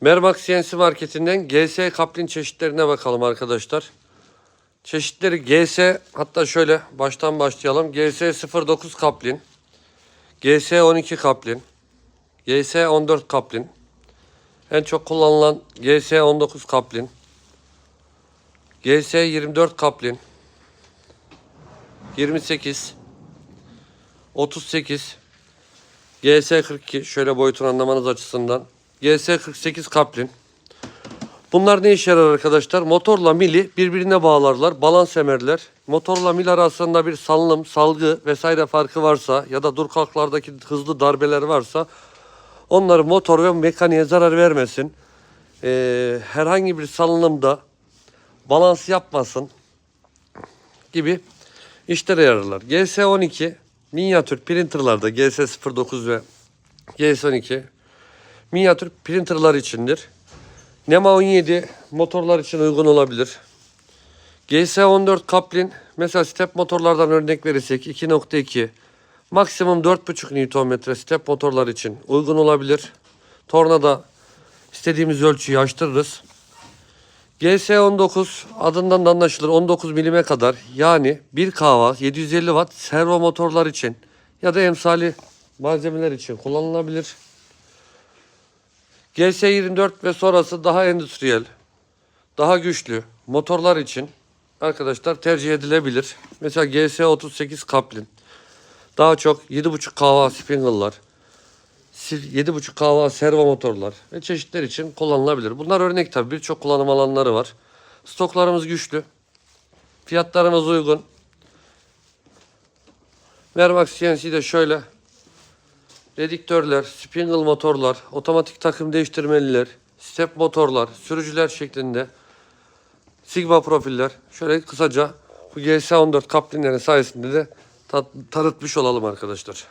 Mermak CNC marketinden GS kaplin çeşitlerine bakalım arkadaşlar. Çeşitleri GS hatta şöyle baştan başlayalım. GS 09 kaplin. GS 12 kaplin. GS 14 kaplin. En çok kullanılan GS 19 kaplin. GS 24 kaplin. 28 38 GS 42 şöyle boyutunu anlamanız açısından. GS 48 kaplin. Bunlar ne işe yarar arkadaşlar? Motorla mili birbirine bağlarlar. Balans emerler. Motorla mil arasında bir salınım, salgı vesaire farkı varsa ya da dur kalklardaki hızlı darbeler varsa onları motor ve mekaniğe zarar vermesin. Ee, herhangi bir salınımda balans yapmasın gibi işlere yararlar. GS12 minyatür printerlarda GS09 ve GS12 minyatür printerlar içindir. NEMA 17 motorlar için uygun olabilir. GS14 Kaplin mesela step motorlardan örnek verirsek 2.2 maksimum 4.5 Nm step motorlar için uygun olabilir. Tornada istediğimiz ölçüyü açtırırız. GS19 adından da anlaşılır 19 milime kadar yani 1 kW 750 watt servo motorlar için ya da emsali malzemeler için kullanılabilir. GS24 ve sonrası daha endüstriyel, daha güçlü motorlar için arkadaşlar tercih edilebilir. Mesela GS38 Kaplin. Daha çok 7.5 kW spindle'lar, 7.5 kW servo motorlar ve çeşitler için kullanılabilir. Bunlar örnek tabii birçok kullanım alanları var. Stoklarımız güçlü. Fiyatlarımız uygun. Mermax CNC'de şöyle Rediktörler, spindle motorlar, otomatik takım değiştirmeliler, step motorlar, sürücüler şeklinde Sigma profiller. Şöyle kısaca bu GS14 kaplinlerin sayesinde de ta- tanıtmış olalım arkadaşlar.